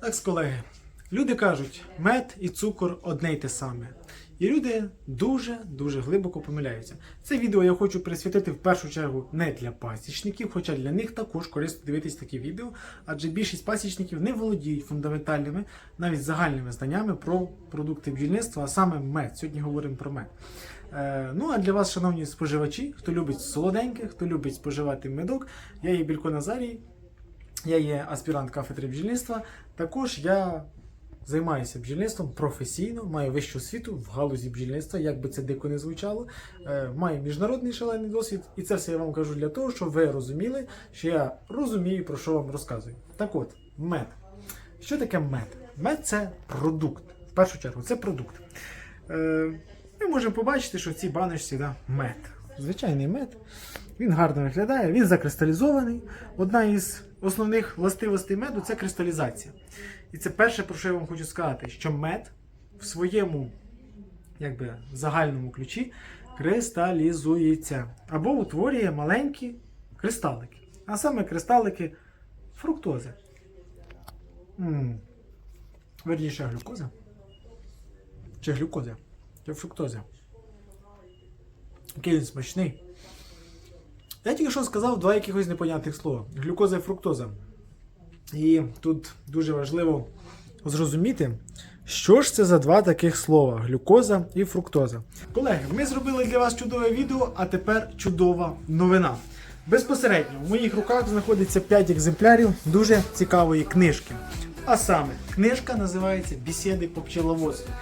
Так, колеги, люди кажуть, мед і цукор одне й те саме. І люди дуже-дуже глибоко помиляються. Це відео я хочу присвятити в першу чергу не для пасічників, хоча для них також корисно дивитись такі відео, адже більшість пасічників не володіють фундаментальними, навіть загальними знаннями про продукти бджільництва, а саме мед. Сьогодні говоримо про мед. Е, ну а для вас, шановні споживачі, хто любить солоденьке, хто любить споживати медок, я є Білько Назарій, я є аспірант кафедри бджільництва. Також я займаюся бджільництвом професійно, маю вищу освіту в галузі бджільництва, як би це дико не звучало. Е, Маю міжнародний шалений досвід, і це все я вам кажу для того, щоб ви розуміли, що я розумію, про що вам розказую. Так от, мед. Що таке мед? Мед це продукт. В першу чергу, це продукт. Е, Ми можемо побачити, що в цій баночці да, мед. Звичайний мед. Він гарно виглядає, він закристалізований. Одна із основних властивостей меду це кристалізація. І це перше, про що я вам хочу сказати, що мед в своєму якби, загальному ключі кристалізується або утворює маленькі кристалики. А саме кристалики фруктози. Верніше глюкоза. Чи глюкоза? Чи фруктоза. Який він смачний. Я тільки що сказав два якихось непонятних слова: глюкоза і фруктоза. І тут дуже важливо зрозуміти, що ж це за два таких слова: глюкоза і фруктоза. Колеги, ми зробили для вас чудове відео, а тепер чудова новина. Безпосередньо в моїх руках знаходиться 5 екземплярів дуже цікавої книжки. А саме, книжка називається Бесіди по пчеловодству.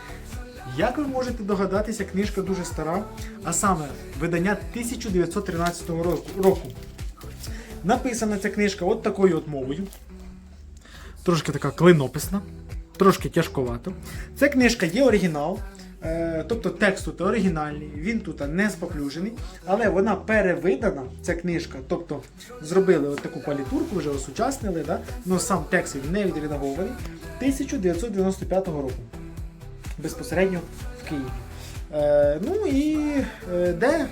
Як ви можете догадатися, книжка дуже стара, а саме видання 1913 року-. Написана ця книжка от такою от мовою. Трошки така клинописна, трошки тяжковато. Ця книжка є оригінал, е, тобто текст тут оригінальний, він тут не споплюжений, але вона перевидана, ця книжка, тобто зробили от таку палітурку, вже осучаснили, да? але сам текст він не відредагований 1995 року безпосередньо в Києві. Е, ну і е, де?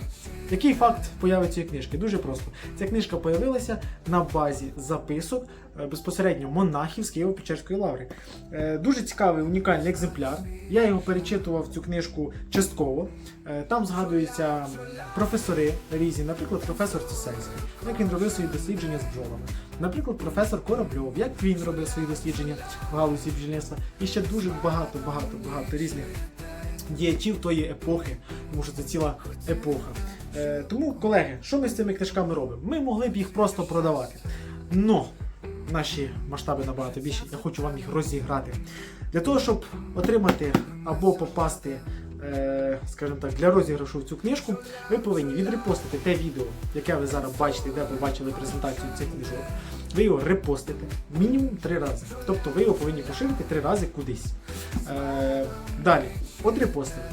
Який факт появи цієї книжки? Дуже просто. Ця книжка появилася на базі записок е, безпосередньо монахів з Києво-Печерської лаври. Е, дуже цікавий унікальний екземпляр. Я його перечитував цю книжку частково. Е, там згадуються професори різні, наприклад, професор Цесельський, як він робив свої дослідження з бджолами. Наприклад, професор Корабльов, як він робив свої дослідження в галузі бджільництва. І ще дуже багато, багато, багато різних діячів тої епохи, тому що це ціла епоха. Е, тому, колеги, що ми з цими книжками робимо? Ми могли б їх просто продавати. Но наші масштаби набагато більші, я хочу вам їх розіграти. Для того, щоб отримати або попасти, е, скажімо так, для розіграшу в цю книжку, ви повинні відрепостити те відео, яке ви зараз бачите, де ви бачили презентацію цих книжок. Ви його репостите мінімум три рази. Тобто ви його повинні поширити три рази кудись. Е, далі, от репостите.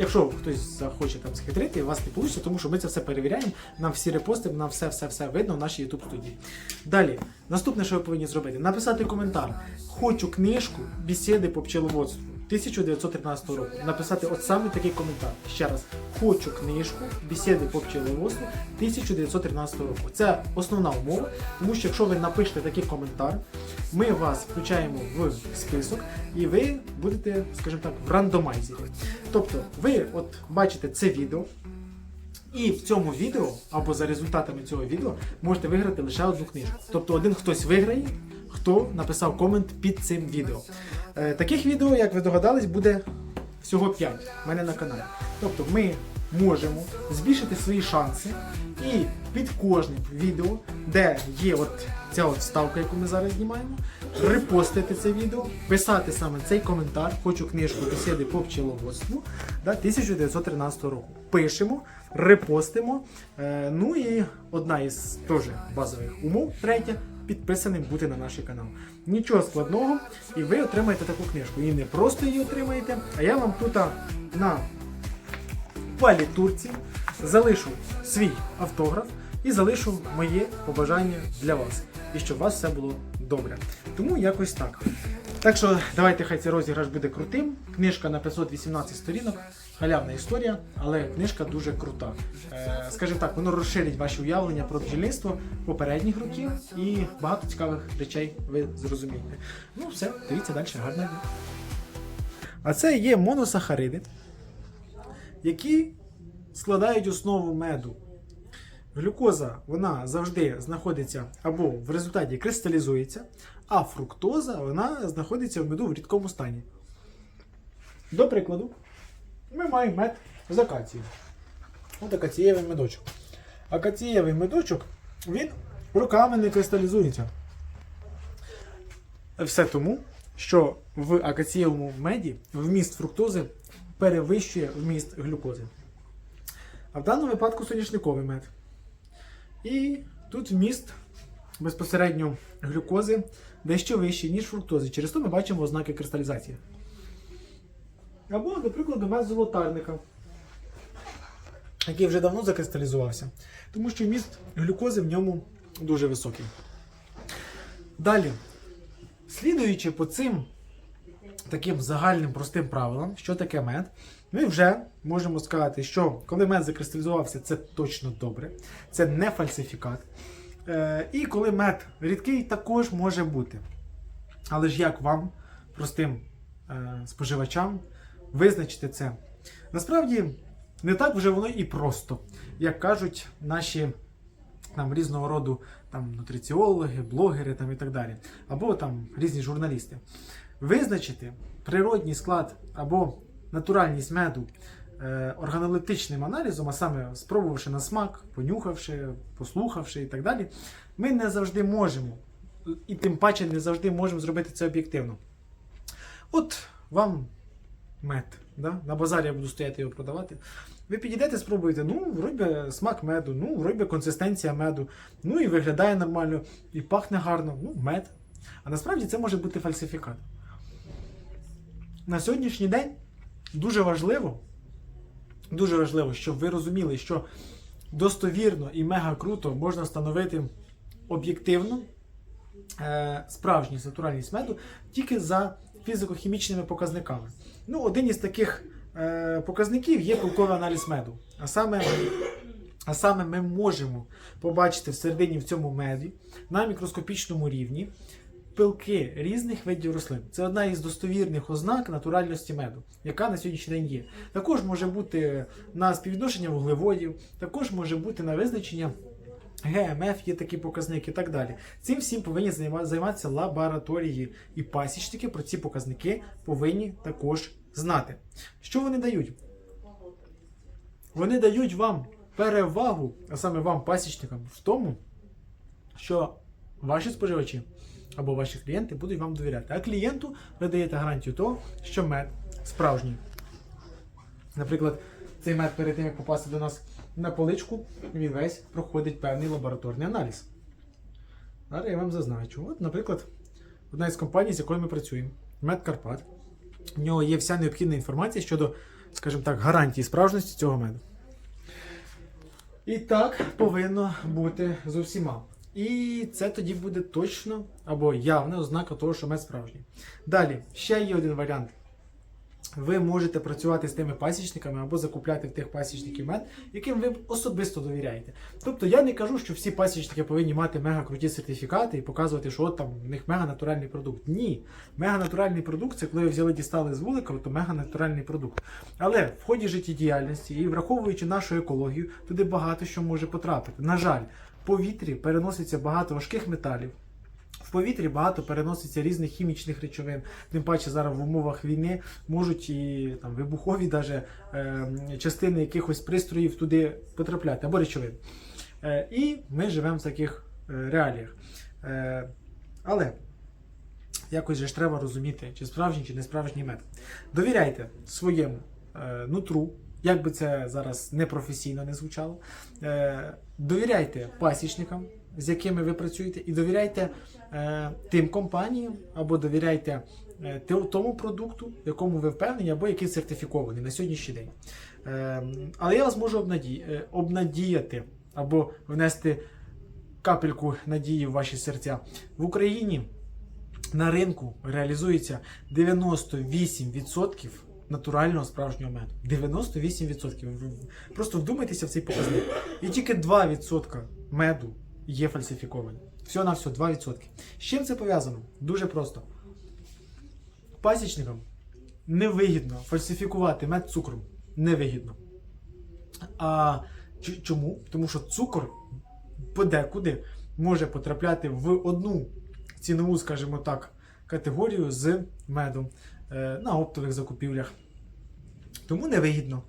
Якщо хтось захоче там схитрити, у вас не вийде, тому що ми це все перевіряємо. Нам всі репости, нам все все все видно в нашій YouTube студії. Далі, наступне, що ви повинні зробити, написати коментар. Хочу книжку бесіди по пчеловодству 1913 року. Написати от саме такий коментар. Ще раз, хочу книжку бесіди по пчеловодству 1913 року. Це основна умова, тому що якщо ви напишете такий коментар, ми вас включаємо в список і ви будете, скажімо так, в рандомайзері. Тобто, ви от бачите це відео, і в цьому відео, або за результатами цього відео, можете виграти лише одну книжку. Тобто один хтось виграє, хто написав комент під цим відео. Е, таких відео, як ви догадались, буде всього 5 в мене на каналі. Тобто ми можемо збільшити свої шанси і під кожним відео, де є от ця от вставка, яку ми зараз знімаємо, репостити це відео, писати саме цей коментар, хочу книжку бесіди по пчеловодству да, 1913 року. Пишемо, репостимо. Е, ну і одна із теж базових умов, третя, підписаним бути на наш канал. Нічого складного, і ви отримаєте таку книжку. І не просто її отримаєте, а я вам тут на палітурці залишу свій автограф і залишу моє побажання для вас. І щоб у вас все було добре. Тому якось так. Так що давайте хай цей розіграш буде крутим. Книжка на 518 сторінок. Халявна історія, але книжка дуже крута. Е, скажімо так, воно розширить ваші уявлення про бджільництво попередніх років і багато цікавих речей ви зрозумієте. Ну, все, дивіться далі, гарного. А це є моносахариди, які складають основу меду. Глюкоза вона завжди знаходиться або в результаті кристалізується, а фруктоза вона знаходиться в меду в рідкому стані. До прикладу, ми маємо мед з акації. От акацієвий медочок. Акацієвий медочок він руками не кристалізується. Все тому, що в акацієвому меді вміст фруктози перевищує вміст глюкози. А в даному випадку соняшниковий мед. І тут вміст безпосередньо глюкози дещо вищий, ніж фруктози. Через то ми бачимо ознаки кристалізації. Або, до прикладу, мед золотарника, який вже давно закристалізувався, тому що вміст глюкози в ньому дуже високий. Далі, слідуючи по цим таким загальним простим правилам, що таке мед, ми вже можемо сказати, що коли мед закристалізувався, це точно добре, це не фальсифікат. Е, і коли мед рідкий, також може бути. Але ж як вам, простим е, споживачам, визначити це? Насправді, не так вже воно і просто, як кажуть наші там, різного роду там, нутриціологи, блогери там, і так далі, або там різні журналісти. Визначити природній склад або натуральність меду е, органолептичним аналізом, а саме спробувавши на смак, понюхавши, послухавши і так далі, ми не завжди можемо, і тим паче не завжди можемо зробити це об'єктивно. От вам мед. Да? На базарі я буду стояти його продавати. Ви підійдете, спробуєте, ну, вроді смак меду, ну, вроді консистенція меду, ну і виглядає нормально, і пахне гарно, ну, мед. А насправді це може бути фальсифікат. На сьогоднішній день дуже важливо, дуже важливо, щоб ви розуміли, що достовірно і мега круто можна встановити об'єктивно е, справжність натуральність меду тільки за фізико-хімічними показниками. Ну, один із таких е, показників є пилковий аналіз меду. А саме, а саме ми можемо побачити всередині в цьому меді на мікроскопічному рівні пилки різних видів рослин. Це одна із достовірних ознак натуральності меду, яка на сьогоднішній день є. Також може бути на співвідношення вуглеводів, також може бути на визначення. ГМФ є такі показники і так далі. Цим всім повинні займатися лабораторії. І пасічники про ці показники повинні також знати. Що вони дають? Вони дають вам перевагу, а саме вам, пасічникам, в тому, що ваші споживачі або ваші клієнти будуть вам довіряти. А клієнту ви даєте гарантію того, що мед справжній. Наприклад, цей мед перед тим, як попасти до нас на поличку, він весь проходить певний лабораторний аналіз. Зараз я вам зазначу. От, наприклад, одна із компаній, з якою ми працюємо, Мед Карпат. В нього є вся необхідна інформація щодо, скажімо так, гарантії справжності цього меду. І так повинно бути з усіма. І це тоді буде точно або явна ознака того, що мед справжній. Далі, ще є один варіант. Ви можете працювати з тими пасічниками або закупляти в тих пасічників мед, яким ви особисто довіряєте. Тобто я не кажу, що всі пасічники повинні мати мега круті сертифікати і показувати, що от там в них мега натуральний продукт. Ні, мега натуральний продукт це коли ви взяли дістали з вулика, то мега натуральний продукт. Але в ході життєдіяльності і враховуючи нашу екологію, туди багато що може потрапити. На жаль, в повітрі переноситься багато важких металів. Повітрі багато переноситься різних хімічних речовин. Тим паче зараз в умовах війни можуть і там вибухові даже, е, частини якихось пристроїв туди потрапляти або речовин. Е, і ми живемо в таких е, реаліях. Е, але якось же ж треба розуміти, чи справжній, чи не справжній мед. Довіряйте своєму е, нутру, як би це зараз непрофесійно не звучало. Е, довіряйте пасічникам, з якими ви працюєте, і довіряйте е, тим компаніям, або довіряйте е, тому продукту, якому ви впевнені, або який сертифікований на сьогоднішній день. Але я вас можу обнаді, обнадіяти або внести капельку надії в ваші серця. В Україні на ринку реалізується 98% натурального справжнього меду. 98%. Просто вдумайтеся в цей показник. І тільки 2% меду є фальсифіковані. Всього на все 2%. З чим це пов'язано? Дуже просто. Пасічникам невигідно фальсифікувати мед цукром. Невигідно. А чому? Тому що цукор подекуди може потрапляти в одну цінову, скажімо так, категорію з медом на оптових закупівлях. Тому невигідно.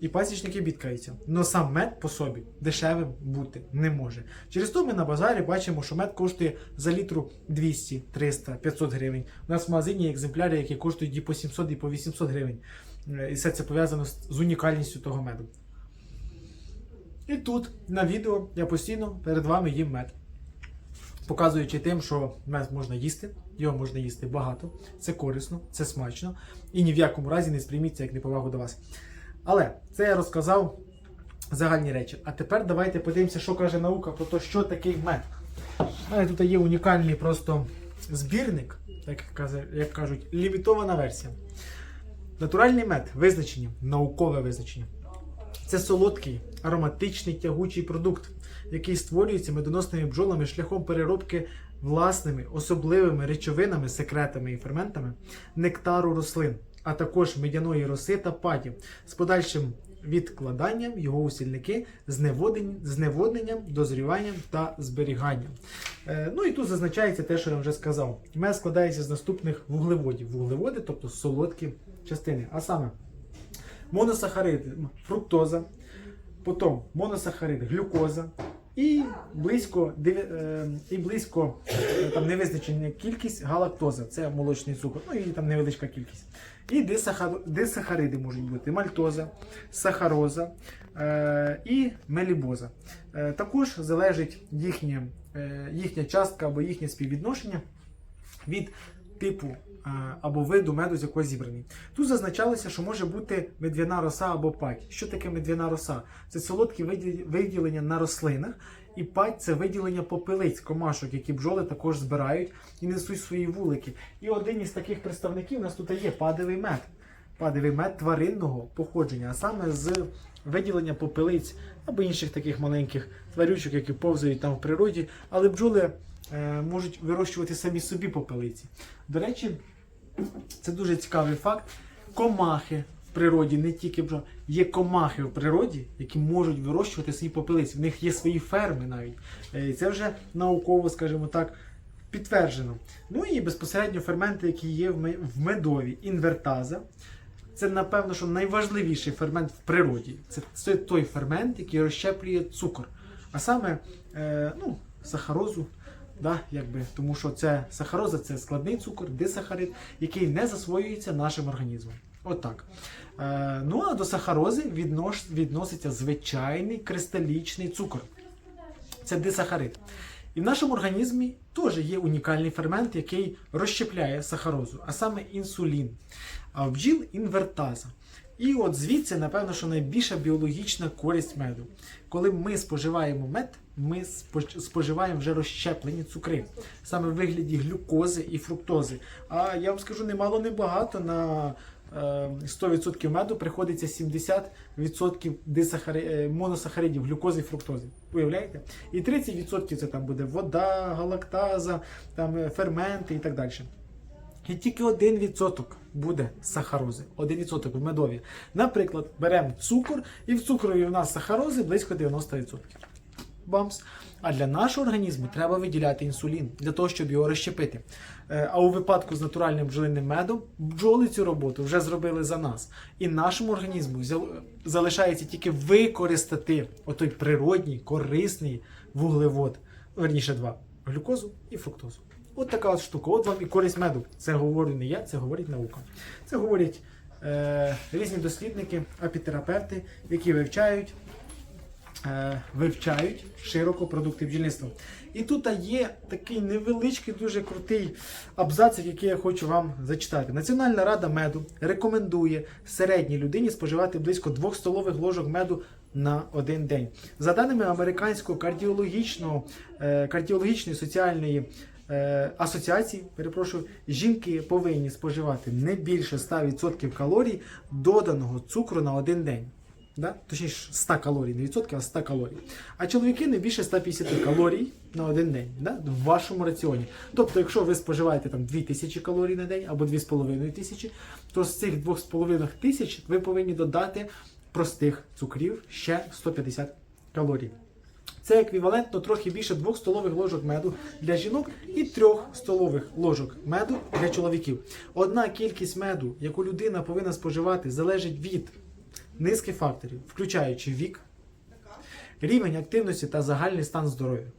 І пасічники бідкаються. Но сам мед по собі дешевим бути не може. Через то ми на базарі бачимо, що мед коштує за літру 200, 300, 500 гривень. У нас в магазині екземпляри, які коштують і по 700, і по 800 гривень. Е, І все це пов'язано з унікальністю того меду. І тут на відео я постійно перед вами їм мед. Показуючи тим, що мед можна їсти, його можна їсти багато, це корисно, це смачно, і ні в якому разі не сприйміть це як неповагу до вас. Але це я розказав загальні речі. А тепер давайте подивимося, що каже наука про те, що такий мед. Мене тут є унікальний просто збірник, як кажуть, лімітована версія. Натуральний мед визначення, наукове визначення. Це солодкий, ароматичний тягучий продукт, який створюється медоносними бджолами шляхом переробки власними особливими речовинами, секретами і ферментами нектару рослин, а також медяної роси та падів з подальшим відкладанням його у сільники, зневодненням, дозріванням та зберіганням. Е, ну і тут зазначається те, що я вже сказав. Мед складається з наступних вуглеводів. Вуглеводи, тобто солодкі частини. А саме моносахариди, фруктоза, потім моносахарид, глюкоза і близько, е, і близько е, там невизначена кількість галактоза, це молочний цукор, ну і там невеличка кількість. І дисахариди можуть бути мальтоза, сахароза е, і мелібоза. Також залежить їхнє, їхня частка або їхнє співвідношення від типу або виду меду, з якого зібраний. Тут зазначалося, що може бути медвяна роса або пать. Що таке медвяна роса? Це солодкі виді- виділення на рослинах, і пать це виділення попелиць, комашок, які бджоли також збирають і несуть свої вулики. І один із таких представників у нас тут є падовий мед. Падовий мед тваринного походження, а саме з виділення попелиць або інших таких маленьких тварючок, які повзають там в природі, але бджоли е, можуть вирощувати самі собі попелиці. До речі, це дуже цікавий факт. Комахи в природі, не тільки бджоли, є комахи в природі, які можуть вирощувати свої попелиці. В них є свої ферми навіть. Е, І це вже науково, скажімо так, підтверджено. Ну і безпосередньо ферменти, які є в медові, інвертаза. Це, напевно, що найважливіший фермент в природі. Це, той фермент, який розщеплює цукор. А саме е, ну, сахарозу. Да, якби, тому що це сахароза це складний цукор, дисахарид, який не засвоюється нашим організмом. Отак. Е, ну а до сахарози віднош, відноситься звичайний кристалічний цукор. Це дисахарид. І в нашому організмі теж є унікальний фермент, який розщепляє сахарозу, а саме інсулін. А в бджіл інвертаза. І от звідси, напевно, що найбільша біологічна користь меду. Коли ми споживаємо мед, ми споживаємо вже розщеплені цукри, саме в вигляді глюкози і фруктози. А я вам скажу немало небагато на е, 100% меду приходиться 70% дисахари... е, моносахаридів, глюкози і фруктози. Уявляєте? І 30% це там буде вода, галактаза, там е, ферменти і так далі. І тільки 1% буде сахарози. 1% в медові. Наприклад, беремо цукор, і в цукрові у нас сахарози близько 90%. Бамс. А для нашого організму треба виділяти інсулін для того, щоб його розщепити. Е, А у випадку з натуральним бджолиним медом бджоли цю роботу вже зробили за нас. І нашому організму залишається тільки використати отой природній, корисний вуглевод, верніше два глюкозу і фруктозу. От така от штука. От вам і користь меду. Це говорю не я, це говорить наука. Це говорять е, різні дослідники, апітерапевти, які вивчають е, вивчають широко продукти бджільництва. І тут є такий невеличкий, дуже крутий абзацик, який я хочу вам зачитати. Національна рада меду рекомендує середній людині споживати близько 2 столових ложок меду на один день. За даними американського кардіологічного, е, кардіологічної соціальної е, асоціації, перепрошую, жінки повинні споживати не більше 100% калорій доданого цукру на один день. Да? Точніше, 100 калорій, не відсотків, а 100 калорій. А чоловіки не більше 150 калорій на один день да? в вашому раціоні. Тобто, якщо ви споживаєте там 2000 калорій на день або 2500, то з цих 2,5 тисяч ви повинні додати простих цукрів ще 150 калорій. Це еквівалентно трохи більше 2 столових ложок меду для жінок і 3 столових ложок меду для чоловіків. Одна кількість меду, яку людина повинна споживати, залежить від низки факторів, включаючи вік, рівень активності та загальний стан здоров'я.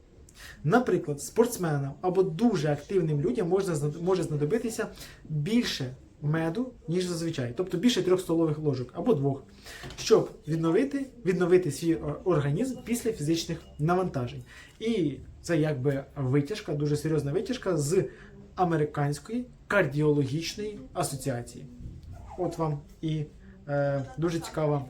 Наприклад, спортсменам або дуже активним людям можна, може знадобитися більше меду, ніж зазвичай, тобто більше трьох столових ложок або двох, щоб відновити, відновити свій е, організм після фізичних навантажень. І це якби витяжка, дуже серйозна витяжка з Американської кардіологічної асоціації. От вам і е, дуже цікава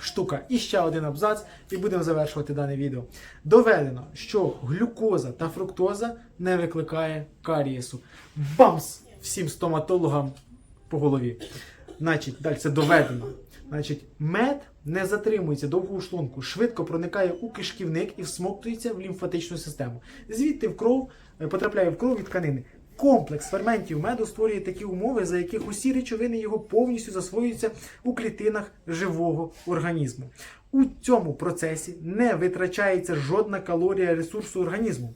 штука. І ще один абзац, і будемо завершувати дане відео. Доведено, що глюкоза та фруктоза не викликає карієсу. Бамс! Всім стоматологам по голові. Значить, далі це доведено. Значить, мед не затримується довго у шлунку, швидко проникає у кишківник і всмоктується в лімфатичну систему. Звідти в кров е, потрапляє в кров і тканини. Комплекс ферментів меду створює такі умови, за яких усі речовини його повністю засвоюються у клітинах живого організму. У цьому процесі не витрачається жодна калорія ресурсу організму,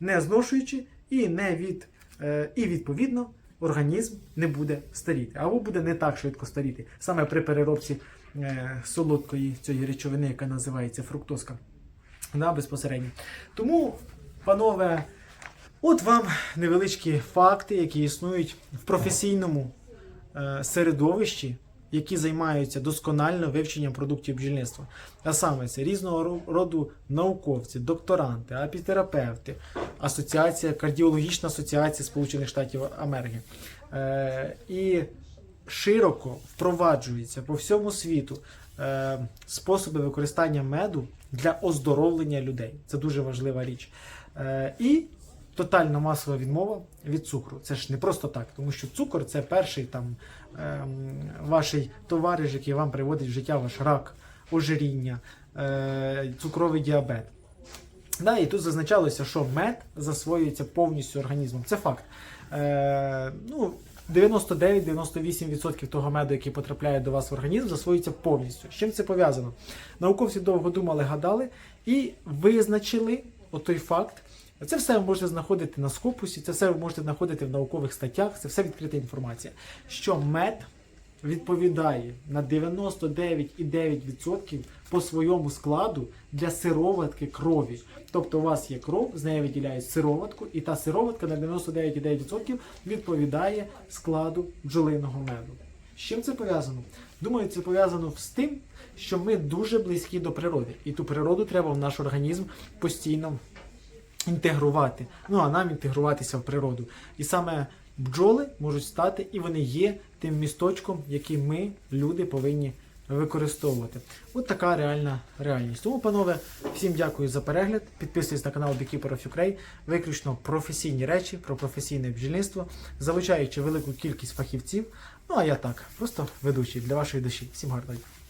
не зношуючи і не від е, і відповідно організм не буде старіти, або буде не так швидко старіти, саме при переробці е, солодкої цієї речовини, яка називається фруктозка. Да, безпосередньо. Тому, панове, от вам невеличкі факти, які існують в професійному е, середовищі, які займаються досконально вивченням продуктів бджільництва. А саме це різного роду науковці, докторанти, апітерапевти, асоціація, кардіологічна асоціація Сполучених Штатів Америки. Е, і широко впроваджуються по всьому світу е, способи використання меду для оздоровлення людей. Це дуже важлива річ. Е, і тотальна масова відмова від цукру. Це ж не просто так, тому що цукор це перший там ем, ваш товариш, який вам приводить в життя ваш рак, ожиріння, е, цукровий діабет. Да, і тут зазначалося, що мед засвоюється повністю організмом. Це факт. Е, ну, 99-98% того меду, який потрапляє до вас в організм, засвоюється повністю. З чим це пов'язано? Науковці довго думали, гадали і визначили отой факт. Це все ви можете знаходити на скопусі, це все ви можете знаходити в наукових статтях, це все відкрита інформація. Що мед відповідає на 99,9% по своєму складу для сироватки крові. Тобто у вас є кров, з неї виділяють сироватку, і та сироватка на 99,9% відповідає складу бджолиного меду. З чим це пов'язано? Думаю, це пов'язано з тим, що ми дуже близькі до природи, і ту природу треба в наш організм постійно інтегрувати. Ну а нам інтегруватися в природу. І саме бджоли можуть стати, і вони є тим місточком, який ми, люди, повинні використовувати. От така реальна реальність. Тому, панове, всім дякую за перегляд. Підписуйтесь на канал Beekeeper of Ukraine. Виключно професійні речі про професійне бджільництво, залучаючи велику кількість фахівців. Ну а я так, просто ведучий для вашої душі. Всім гарного дня.